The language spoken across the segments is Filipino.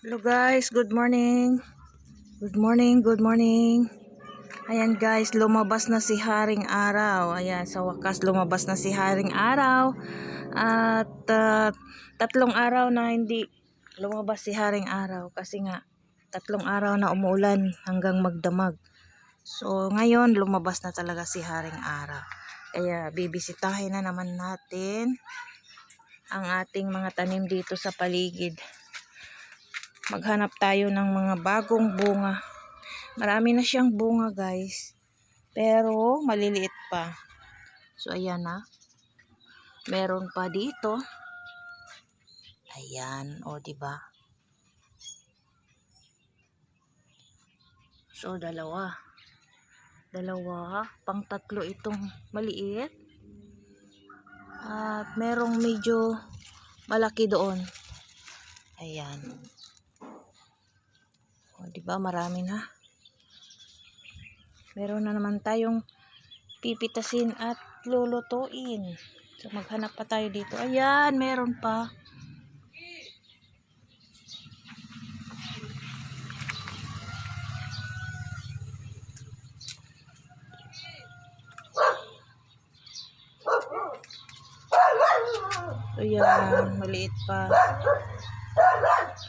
Hello guys, good morning. Good morning, good morning. Ayan guys, lumabas na si Haring Araw. Ayan, sa wakas lumabas na si Haring Araw. At ah, tatlong araw na hindi lumabas si Haring Araw kasi nga tatlong araw na umuulan hanggang magdamag. So ngayon lumabas na talaga si Haring Araw. Kaya bibisitahin na naman natin ang ating mga tanim dito sa paligid maghanap tayo ng mga bagong bunga. Marami na siyang bunga, guys. Pero maliliit pa. So ayan na. Meron pa dito. Ayan, o di ba? So dalawa. Dalawa, pang tatlo itong maliit. At merong medyo malaki doon. Ayan. O, ba marami na. Meron na naman tayong pipitasin at lulutuin. So, maghanap pa tayo dito. Ayan, meron pa. Ayan, maliit pa.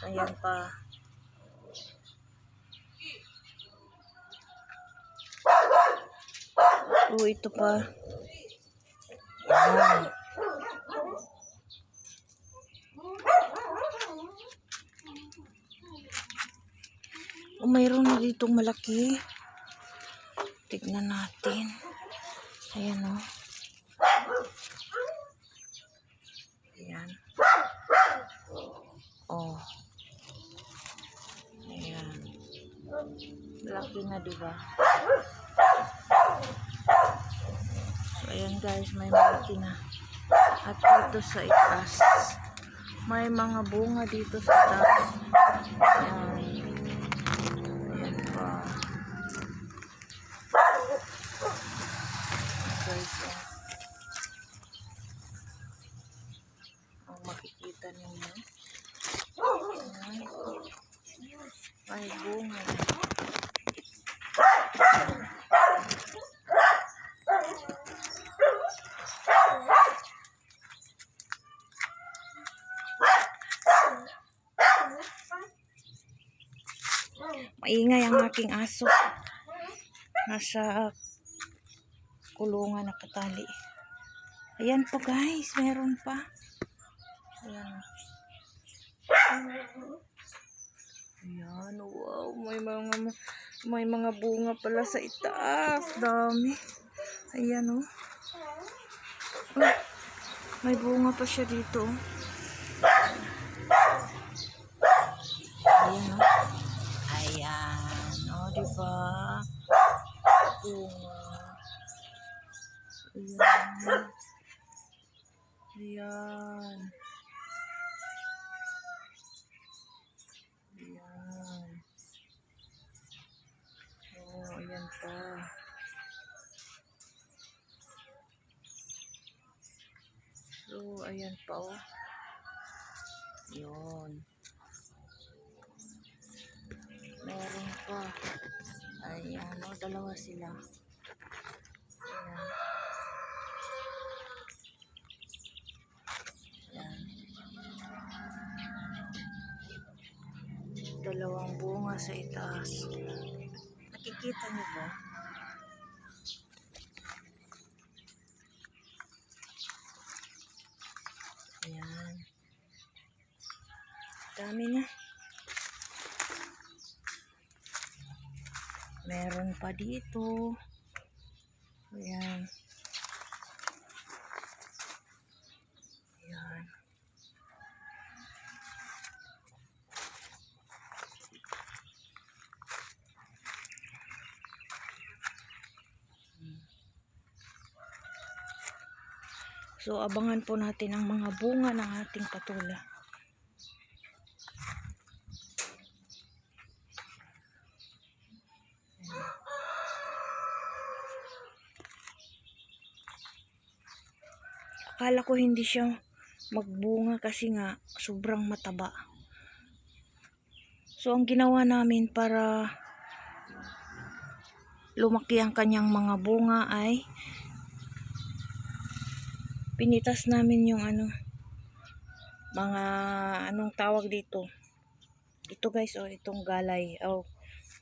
Ayan pa. Oh, ito pa. Ayan. Oh, mayroon na ditong malaki. Tignan natin. Ayan oh. Ayan. Oh. Ayan. Malaki na, diba? So, ayan guys, may malaki na. At dito sa itaas, may mga bunga dito sa itaas. Ayan. Ayan pa. Guys, oh. Ang makikita ninyo. Ayan. May bunga. Maingay ang aking aso. Nasa kulungan nakatali. Ayan po guys, meron pa. Ayan. Ayan, wow, may mga may mga bunga pala sa itaas. Dami. Ayan oh. Oh, may bunga pa siya dito. oh. Ayan oh. Bunga. Ayan. Ayan. Ayan. Oh, ayan pa. So, ayan pa oh. Yun. Meron pa. Ayan, oh, dalawa sila. Ayan. Dalawang bunga sa itaas. Nakikita niyo ba? Ayan. Dami na. Meron pa dito. Ayan. Ayan. So, abangan po natin ang mga bunga ng ating patula. Akala ko hindi siya magbunga kasi nga sobrang mataba. So, ang ginawa namin para lumaki ang kanyang mga bunga ay pinitas namin yung ano mga anong tawag dito? Ito guys oh itong galay. Oh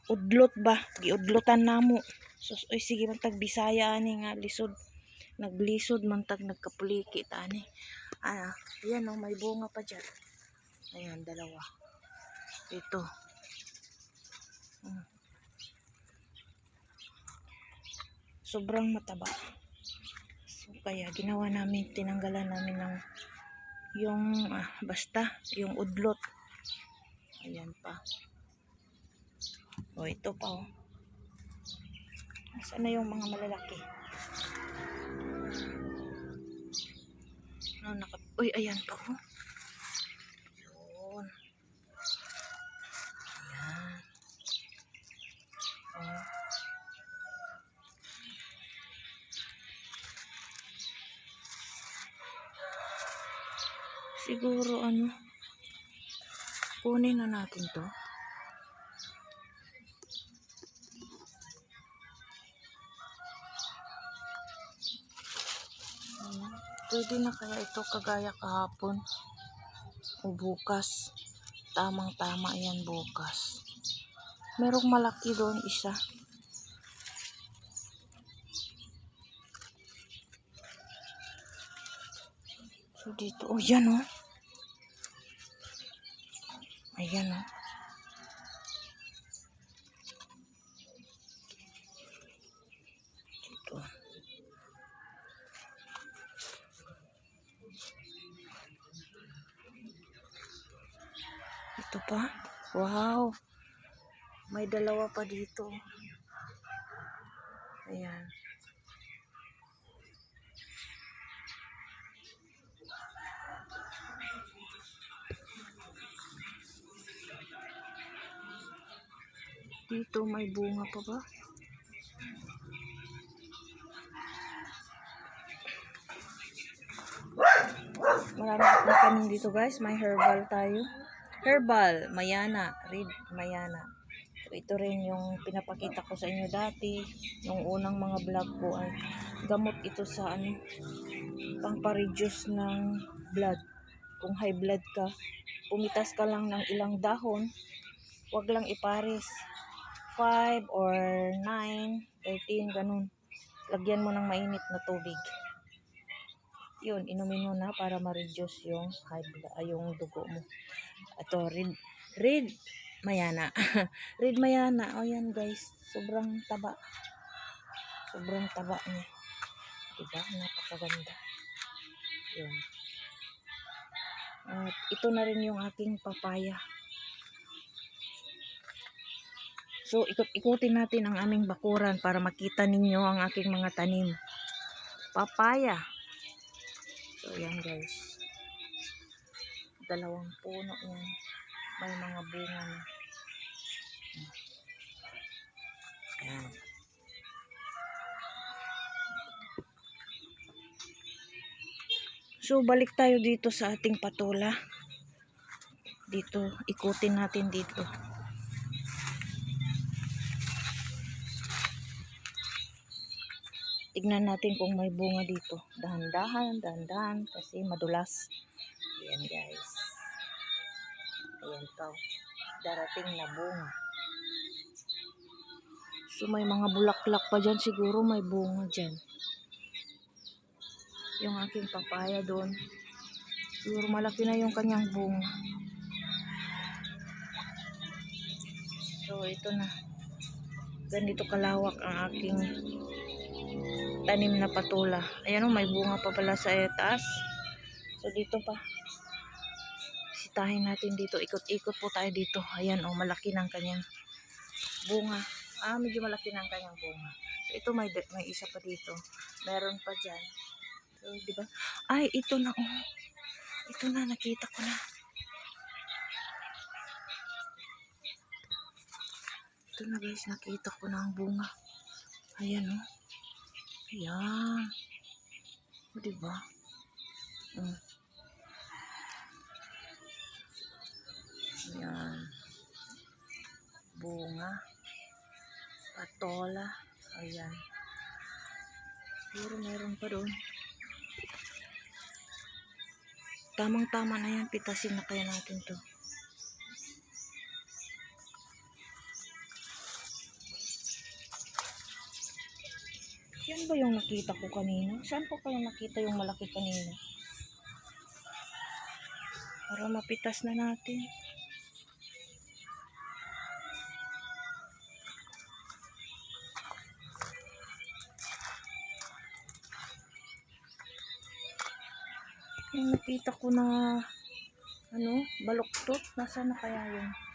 udlot ba? Giudlotan namo so oy sige man tag bisaya ani nga lisod naglisod man tag nagkapuliki ta ani ah yan oh may bunga pa diyan ayan dalawa. Ito. Hmm. sobrang mataba. So kaya ginawa namin tinanggalan namin ng yung ah, basta yung udlot. Ayan pa. O ito pa oh. Nasaan na yung mga malalaki ano naka uy ayan pa oh yun. Ayan. Oh. Siguro ano kunin na natin to pwede na kaya ito kagaya kahapon. O bukas. Tamang tama yan bukas. Merong malaki doon isa. So dito. Oh yan oh. Ayan oh ito pa. Wow. May dalawa pa dito. Ayan. Dito may bunga pa ba? Marami akong tanim dito guys. May herbal tayo herbal mayana red mayana. So, ito rin yung pinapakita ko sa inyo dati yung unang mga vlog ko ay gamot ito sa ano pang-reduce ng blood. Kung high blood ka pumitas ka lang ng ilang dahon wag lang ipares. 5 or 9 13 ganun. Lagyan mo ng mainit na tubig yun, inumin mo na para ma-reduce yung high ay, yung dugo mo. Ito, red, red mayana. red mayana. O yan guys, sobrang taba. Sobrang taba niya. Diba? Napakaganda. Yun. At ito na rin yung aking papaya. So, ikot-ikutin natin ang aming bakuran para makita ninyo ang aking mga tanim. Papaya. So, yan guys. Dalawang puno yan. May mga bunga na. Yan. So, balik tayo dito sa ating patola. Dito, ikutin natin dito. Tignan natin kung may bunga dito. Dahan-dahan, dahan-dahan kasi madulas. Ayan guys. Ayan to. Darating na bunga. So may mga bulaklak pa dyan. Siguro may bunga dyan. Yung aking papaya doon. Siguro malaki na yung kanyang bunga. So ito na. Ganito kalawak ang aking tanim na patula. Ayan o, may bunga pa pala sa taas. So, dito pa. Sitahin natin dito. Ikot-ikot po tayo dito. Ayan o, malaki ng kanyang bunga. Ah, medyo malaki ng kanyang bunga. So, ito may, may isa pa dito. Meron pa dyan. So, di ba? Ay, ito na o. Ito na, nakita ko na. Ito na guys, nakita ko na ang bunga. Ayan o. Ayan. O, diba? Mm. Ayan. bunga. Patola. Ayan. Pero meron pa doon. Tamang-tama na yan. Pitasin na kaya natin to. Yan ba yung nakita ko kanina? Saan ko kaya nakita yung malaki kanina? Para mapitas na natin. Yung nakita ko na ano, baluktot. Nasaan na kaya yun?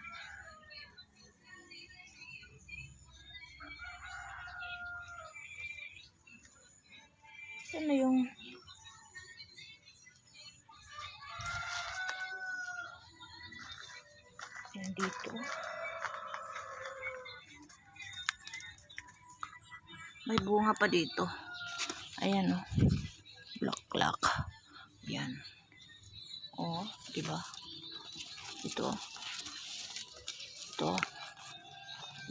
May bunga pa dito. Ayan oh. Black Yan. Oh, di ba? Ito. Ito.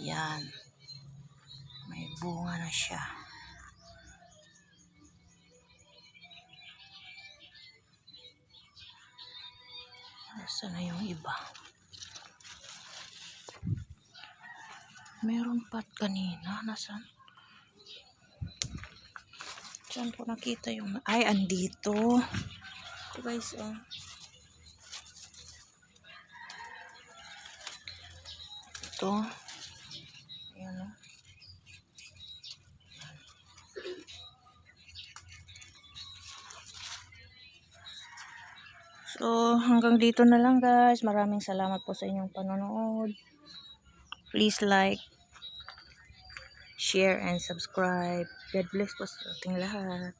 Yan. May bunga na siya. Nasaan na yung iba? Meron pa kanina. Nasaan? Saan ko nakita yung... Ay, andito. Ito guys, oh. Ito. Ayan, oh. So, hanggang dito na lang guys. Maraming salamat po sa inyong panonood. Please like, share, and subscribe. God bless po sa ating lahat.